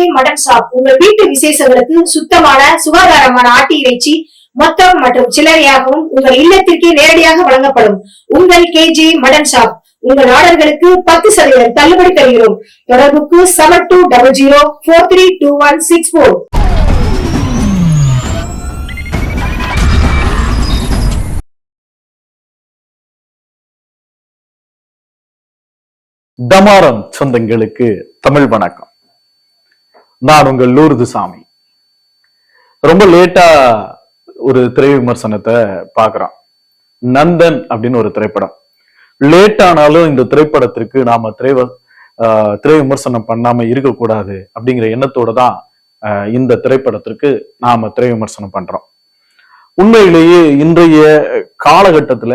K J mutton shop உங்கள் வீட்டு விசேஷங்களுக்கு சுத்தமான சுகாதாரமான ஆட்டு இறைச்சி மொத்தம் மற்றும் சில்லறையாகவும் உங்கள் இல்லத்திற்கே நேரடியாக வழங்கப்படும். உங்கள் கேஜே மட்டன் ஷாப் உங்கள் ஆர்டர்களுக்கு பத்து சதவீதம் தள்ளுபடி தருகிறோம். தொடர்புக்கு seven two double zero four three two one six four தமாரம் சொந்தங்களுக்கு தமிழ் வணக்கம். நான் உங்கள் லூர்து சாமி. ரொம்ப லேட்டா ஒரு திரை விமர்சனத்தை பார்க்கிறோம் நந்தன் அப்படின்னு ஒரு திரைப்படம். லேட் ஆனாலும் இந்த திரைப்படத்திற்கு நாம திரை ஆஹ் திரை விமர்சனம் பண்ணாம இருக்கக்கூடாது அப்படிங்கிற எண்ணத்தோட தான் ஆஹ் இந்த திரைப்படத்திற்கு நாம திரை விமர்சனம் பண்றோம். உண்மையிலேயே இன்றைய காலகட்டத்துல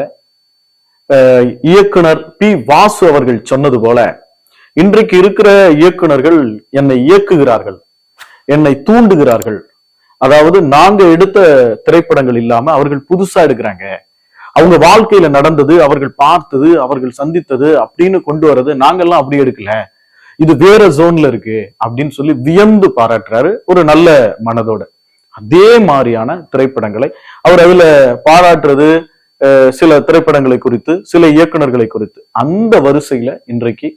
இயக்குனர் பி வாசு அவர்கள் சொன்னது போல இன்றைக்கு இருக்கிற இயக்குனர்கள் என்னை இயக்குகிறார்கள் என்னை தூண்டுகிறார்கள். அதாவது நாங்க எடுத்த திரைப்படங்கள் இல்லாம அவர்கள் புதுசா எடுக்கிறாங்க. அவங்க வாழ்க்கையில நடந்தது அவர்கள் பார்த்தது அவர்கள் சந்தித்தது அப்படின்னு கொண்டு வர்றது நாங்கெல்லாம் அப்படி எடுக்கல. இது வேற ஜோன்ல இருக்கு அப்படின்னு சொல்லி வியந்து பாராட்டுறாரு ஒரு நல்ல மனதோட. அதே மாதிரியான திரைப்படங்களை அவர் அதுல பாராட்டுறது சில திரைப்படங்களை குறித்து சில இயக்குனர்களை குறித்து அந்த வரிசையில இன்றைக்கு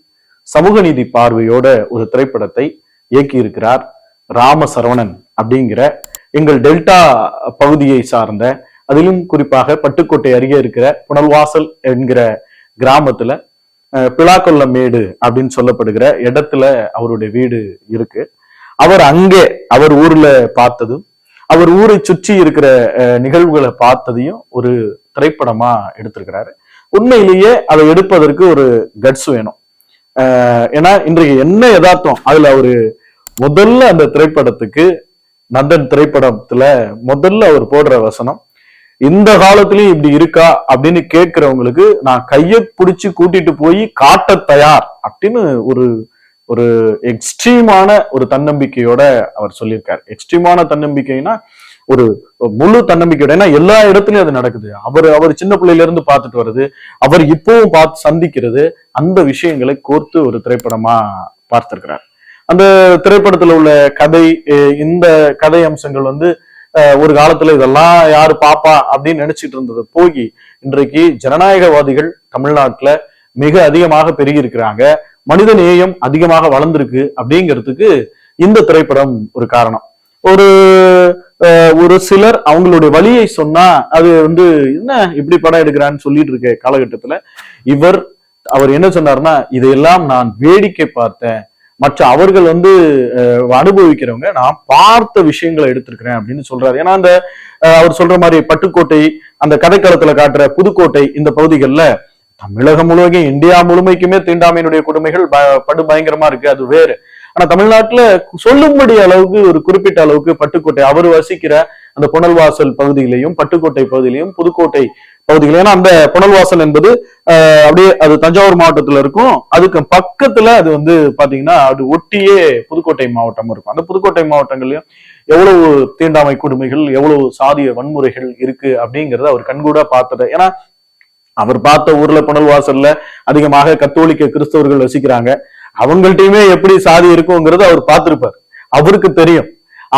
சமூக நீதி பார்வையோட ஒரு திரைப்படத்தை இயக்கியிருக்கிறார் ராம சரவணன் அப்படிங்கிற எங்கள் டெல்டா பகுதியை சார்ந்த அதிலும் குறிப்பாக பட்டுக்கோட்டை அருகே இருக்கிற புனல்வாசல் என்கிற கிராமத்துல அஹ் பிளாக்கொல்லமேடு அப்படின்னு சொல்லப்படுகிற இடத்துல அவருடைய வீடு இருக்கு. அவர் அங்கே அவர் ஊர்ல பார்த்ததும் அவர் ஊரை சுற்றி இருக்கிற நிகழ்வுகளை பார்த்ததையும் ஒரு திரைப்படமா எடுத்திருக்கிறாரு. உண்மையிலேயே அதை எடுப்பதற்கு ஒரு கட்ஸ் வேணும். ஏன்னா இன்றைக்கு என்ன யதார்த்தம்? அதுல அவரு முதல்ல அந்த திரைப்படத்துக்கு நந்தன் திரைப்படத்துல முதல்ல அவர் போடுற வசனம் இந்த காலத்திலயும் இப்படி இருக்கா? அப்படின்னு கேட்கிறவங்களுக்கு நான் கையை பிடிச்சி கூட்டிட்டு போய் காட்ட தயார் அப்படின்னு ஒரு ஒரு எக்ஸ்ட்ரீமான ஒரு தன்னம்பிக்கையோட அவர் சொல்லியிருக்காரு. எக்ஸ்ட்ரீமான தன்னம்பிக்கைனா ஒரு முழு தன்னம்பிக்கையோட ஏன்னா எல்லா இடத்துலயும் அது நடக்குது. அவர் அவர் சின்ன பிள்ளையில இருந்து பார்த்துட்டு வருது அவர் இப்பவும் பார்த்து சந்திக்கிறது அந்த விஷயங்களை கோர்த்து ஒரு திரைப்படமா பார்த்திருக்கிறார். அந்த திரைப்படத்துல உள்ள கதை இந்த கதை அம்சங்கள் வந்து ஒரு காலத்துல இதெல்லாம் யாரு பாப்பா அப்படின்னு நினைச்சிட்டு இருந்தது போய் இன்றைக்கு ஜனநாயகவாதிகள் தமிழ்நாட்டுல மிக அதிகமாக பெருகி இருக்கிறாங்க மனித நேயம் அதிகமாக வளர்ந்திருக்கு அப்படிங்கிறதுக்கு இந்த திரைப்படம் ஒரு காரணம். ஒரு ஒரு சிலர் அவங்களுடைய வழியை சொன்னா அது வந்து என்ன இப்படி படம் எடுக்கிறான்னு சொல்லிட்டு இருக்க காலகட்டத்துல. இவர் அவர் என்ன சொன்னார்னா இதையெல்லாம் நான் வேடிக்கை பார்த்தேன். மற்ற அவர்கள் வந்து அனுபவிக்கிறவங்க நான் பார்த்த விஷயங்களை எடுத்திருக்கிறேன் அப்படின்னு சொல்றாரு. ஏன்னா அந்த அவர் சொல்ற மாதிரி பட்டுக்கோட்டை அந்த கதைக்களத்துல காட்டுற புதுக்கோட்டை இந்த பகுதிகளில் தமிழகம் முழுவதும் இந்தியா முழுமைக்குமே தீண்டாமையினுடைய கொடுமைகள் ப- படு பயங்கரமா இருக்கு. அது வேறு. ஆனா தமிழ்நாட்டுல சொல்லும்படி அளவுக்கு ஒரு குறிப்பிட்ட அளவுக்கு பட்டுக்கோட்டை அவர் வசிக்கிற அந்த புனல்வாசல் பகுதியிலையும் பட்டுக்கோட்டை பகுதியிலையும் புதுக்கோட்டை பகுதியிலையும் ஏன்னா அந்த புனல்வாசல் என்பது அப்படியே அது தஞ்சாவூர் மாவட்டத்துல இருக்கும். அதுக்கு பக்கத்துல அது வந்து பாத்தீங்கன்னா அது ஒட்டியே புதுக்கோட்டை மாவட்டம் இருக்கும். அந்த புதுக்கோட்டை மாவட்டங்கள்லயும் எவ்வளவு தீண்டாமை கொடுமைகள் எவ்வளவு சாதிய வன்முறைகள் இருக்கு அப்படிங்கறத அவர் கண்கூடா பார்த்தது. ஏன்னா அவர் பார்த்த ஊர்ல புனல்வாசல்ல அதிகமாக கத்தோலிக்க கிறிஸ்தவர்கள் வசிக்கிறாங்க. அவங்கள்ட்டையுமே எப்படி சாதி இருக்குங்கிறது அவர் பார்த்திருப்பார். அவருக்கு தெரியும்.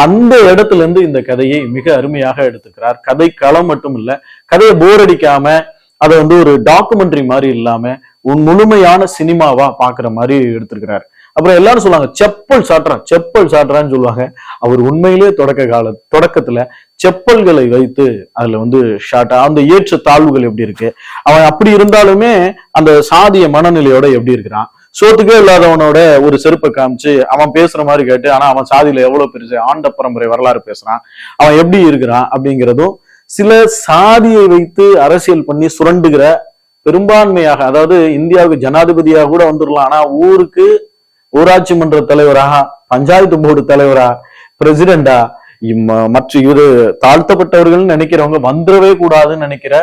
அந்த இடத்துல இருந்து இந்த கதையை மிக அருமையாக எடுத்துக்கிறார். கதை களம் மட்டும் இல்ல கதையை போர் அடிக்காம அதை வந்து ஒரு டாக்குமெண்ட்ரி மாதிரி இல்லாம உன் முழுமையான சினிமாவா பாக்குற மாதிரி எடுத்திருக்கிறாரு. அப்புறம் எல்லாரும் சொல்லுவாங்க செப்பல் சாட்டுறான் செப்பல் சாட்டுறான்னு சொல்லுவாங்க. அவர் உண்மையிலேயே தொடக்க கால தொடக்கத்துல செப்பல்களை வைத்து அதுல வந்து ஷாட்டா அந்த ஏற்ற தாழ்வுகள் எப்படி இருக்கு அவன் அப்படி இருந்தாலுமே அந்த சாதிய மனநிலையோட எப்படி இருக்கிறான் சோத்துக்கே இல்லாதவனோட ஒரு செருப்பை காமிச்சு அவன் பேசுற மாதிரி கேட்டு ஆனா அவன் சாதியில எவ்வளவு பெருசு ஆண்ட பரம்பரை வரலாறு பேசுறான். அவன் எப்படி இருக்கிறான் அப்படிங்கிறதும் சில சாதியை வைத்து அரசியல் பண்ணி சுரண்டுகிற பெரும்பான்மையாக அதாவது இந்தியாவுக்கு ஜனாதிபதியாக கூட வந்துடலாம் ஆனா ஊருக்கு ஊராட்சி மன்ற தலைவரா பஞ்சாயத்து போர்டு தலைவரா பிரசிடண்டா இம்ம- மற்ற இவரு தாழ்த்தப்பட்டவர்கள் நினைக்கிறவங்க வந்துடவே கூடாதுன்னு நினைக்கிற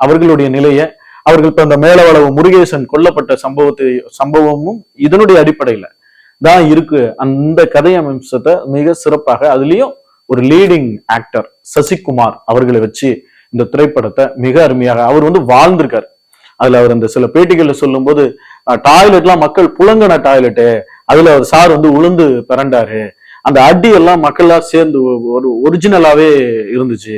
அவர்களுடைய நிலையை அவர்கள் இப்ப அந்த மேலவளவு முருகேசன் கொல்லப்பட்ட சம்பவத்தை சம்பவமும் இதனுடைய அடிப்படையில தான் இருக்கு. அந்த கதை அம்சத்தை மிக சிறப்பாக அதுலயும் ஒரு லீடிங் ஆக்டர் சசிகுமார் அவர்களை வச்சு இந்த திரைப்படத்தை மிக அருமையாக அவர் வந்து வாழ்ந்திருக்காரு. அதுல அவர் அந்த சில பேட்டிகள்ல சொல்லும்போது டாய்லெட்லாம் மக்கள் புழங்கின டாய்லெட்டு. அதுல அவர் சார் வந்து உளுந்து பிறண்டாரு. அந்த அடி எல்லாம் மக்கள்லாம் சேர்ந்து ஒரு ஒரிஜினலாவே இருந்துச்சு.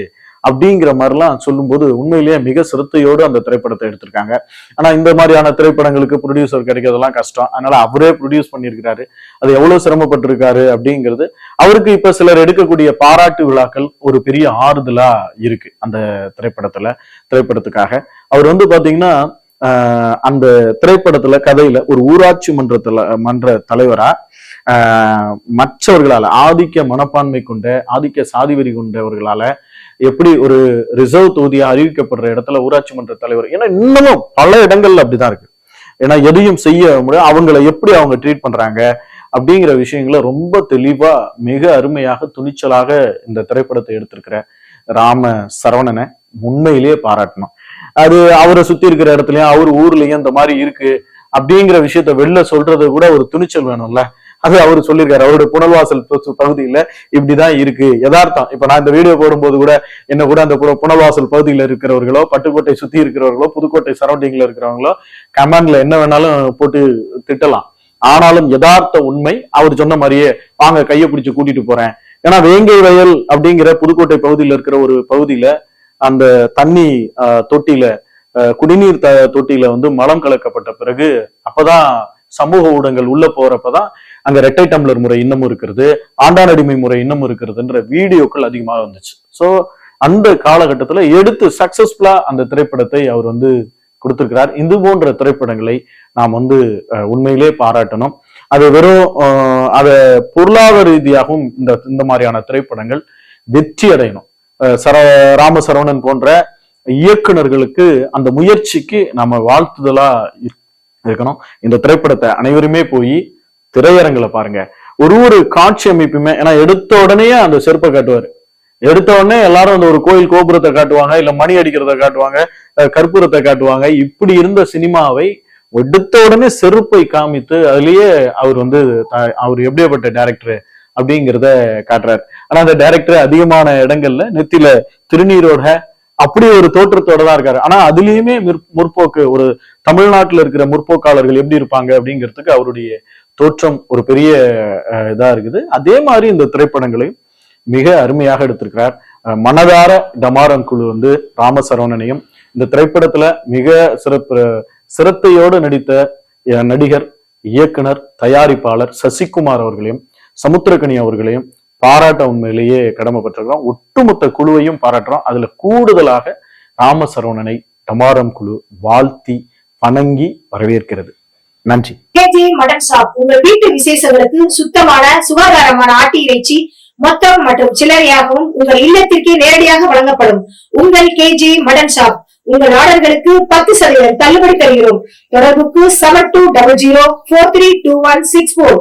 அப்படிங்கிற மாதிரிலாம் சொல்லும்போது உண்மையிலேயே மிக சிரத்தையோடு அந்த திரைப்படத்தை எடுத்திருக்காங்க. ஆனா இந்த மாதிரியான திரைப்படங்களுக்கு ப்ரொடியூசர் கிடைக்கிறதெல்லாம் கஷ்டம். அதனால அவரே ப்ரொடியூஸ் பண்ணியிருக்கிறாரு. அது எவ்வளவு சிரமப்பட்டிருக்காரு அப்படிங்கிறது அவருக்கு இப்ப சிலர் எடுக்கக்கூடிய பாராட்டு விழாக்கள் ஒரு பெரிய ஆறுதலா இருக்கு அந்த திரைப்படத்துல திரைப்படத்துக்காக. அவர் வந்து பாத்தீங்கன்னா ஆஹ் அந்த திரைப்படத்துல கதையில ஒரு ஊராட்சி மன்றத்துல மன்ற தலைவரா மற்றவர்களால ஆதிக்க மனப்பான்மை கொண்ட ஆதிக்க சாதிவெறி கொண்டவர்களால எப்படி ஒரு ரிசர்வ் தொகுதியா அறிவிக்கப்படுற இடத்துல ஊராட்சி மன்ற தலைவர் ஏன்னா இன்னமும் பல இடங்கள்ல அப்படிதான் இருக்கு. ஏன்னா எதையும் செய்ய முடியாது அவங்கள எப்படி அவங்க ட்ரீட் பண்றாங்க அப்படிங்கிற விஷயங்களை ரொம்ப தெளிவா மிக அருமையாக துணிச்சலாக இந்த திரைப்படத்தை எடுத்திருக்கிற ராம சரவணனை உண்மையிலேயே பாராட்டணும். அது அவரை சுத்தி இருக்கிற இடத்துலயும் அவர் ஊர்லயும் இந்த மாதிரி இருக்கு அப்படிங்கிற விஷயத்த வெளில சொல்றது கூட ஒரு துணிச்சல் வேணும்ல. அது அவர் சொல்லியிருக்காரு. அவருடைய புனல்வாசல் பகுதியில இப்படிதான் இருக்கு. யதார்த்தம். இப்ப நான் இந்த வீடியோ போடும்போது கூட என்ன கூட அந்த புனல்வாசல் பகுதியில இருக்கிறவர்களோ பட்டுக்கோட்டை சுத்தி இருக்கிறவர்களோ புதுக்கோட்டை சரௌண்டிங்ல இருக்கிறவங்களோ கமெண்ட்ல என்ன வேணாலும் போட்டு திட்டலாம். ஆனாலும் யதார்த்த உண்மை அவர் சொன்ன மாதிரியே வாங்க கையை பிடிச்சு கூட்டிட்டு போறேன். ஏன்னா வேங்கை வயல் அப்படிங்கிற புதுக்கோட்டை பகுதியில இருக்கிற ஒரு பகுதியில அந்த தண்ணி தொட்டியில குடிநீர் த தொட்டியில வந்து மலம் கலக்கப்பட்ட பிறகு அப்பதான் சமூக ஊடகங்கள் உள்ள போறப்பதான் அங்க ரெட்டை டம்ளர் முறை இன்னமும் இருக்கிறது ஆண்டானடிமை முறை இன்னமும் இருக்கிறதுன்ற வீடியோக்கள் அதிகமாக வந்துச்சு. ஸோ அந்த காலகட்டத்துல எடுத்து சக்சஸ்ஃபுல்லா அந்த திரைப்படத்தை அவர் வந்து கொடுத்திருக்கிறார். இது போன்ற திரைப்படங்களை நாம் வந்து உண்மையிலே பாராட்டணும். அது வெறும் அதை பொருளாதார ரீதியாகவும் இந்த இந்த மாதிரியான திரைப்படங்கள் வெற்றி அடையணும். சர ராமசரவணன் போன்ற இயக்குனர்களுக்கு அந்த முயற்சிக்கு நம்ம வாழ்த்துதலா இருக்கணும். இந்த திரைப்படத்தை அனைவருமே போய் திரையரங்குல பாருங்க. ஒரு ஒரு காட்சி அமைப்புமே ஏன்னா எடுத்த உடனே அந்த செருப்பை காட்டுவாரு. எடுத்த உடனே எல்லாரும் அந்த ஒரு கோயில் கோபுரத்தை காட்டுவாங்க இல்ல மணி அடிக்கிறத காட்டுவாங்க கற்பூரத்தை காட்டுவாங்க. இப்படி இருந்த சினிமாவை எடுத்த உடனே செருப்பை காமித்து அதுலயே அவர் வந்து அவர் எப்படியாப்பட்ட டைரக்டர் அப்படிங்கிறத காட்டுறாரு. ஆனா அந்த டைரக்டர் அதிகமான இடங்கள்ல நெத்தில திருநீரோட அப்படி ஒரு தோற்றத்தோட தான் இருக்காரு. ஆனா அதுலயுமே முற்போக்கு ஒரு தமிழ்நாட்டுல இருக்கிற முற்போக்காளர்கள் எப்படி இருப்பாங்க அப்படிங்கிறதுக்கு அவருடைய தோற்றம் ஒரு பெரிய இதா இருக்குது. அதே மாதிரி இந்த திரைப்படங்களையும் மிக அருமையாக எடுத்திருக்கிறார். மனதார டமாரன் குழு வந்து ராமசரவணனையும் இந்த திரைப்படத்துல மிக சிறப்பு சிரத்தையோடு நடித்த நடிகர் இயக்குனர் தயாரிப்பாளர் சசிகுமார் அவர்களையும் சமுத்திரக்கனி அவர்களையும் பாராட்ட உண்மையிலேயே கடமைப்பட்டிருக்கிறோம் ஒட்டுமொத்த குழுவையும் பாராட்டுறோம். அதுல கூடுதலாக ராமசரவணனை டமாரம் குழு வாழ்த்தி வணங்கி வரவேற்கிறது. நன்றி. KG mutton shop. உங்கள் வீட்டு விசேஷங்களுக்கு சுத்தமான சுகாதாரமான ஆட்டி இறைச்சி மொத்தம் மற்றும் சில்லறையாகவும் உங்கள் இல்லத்திற்கே நேரடியாக வழங்கப்படும். உங்கள் கேஜி மட்டன் ஷாப். உங்கள் ஆர்டர்களுக்கு பத்து சதவீதம் தள்ளுபடி தருகிறோம் தொடர்புக்கு seven two double zero four three two one six four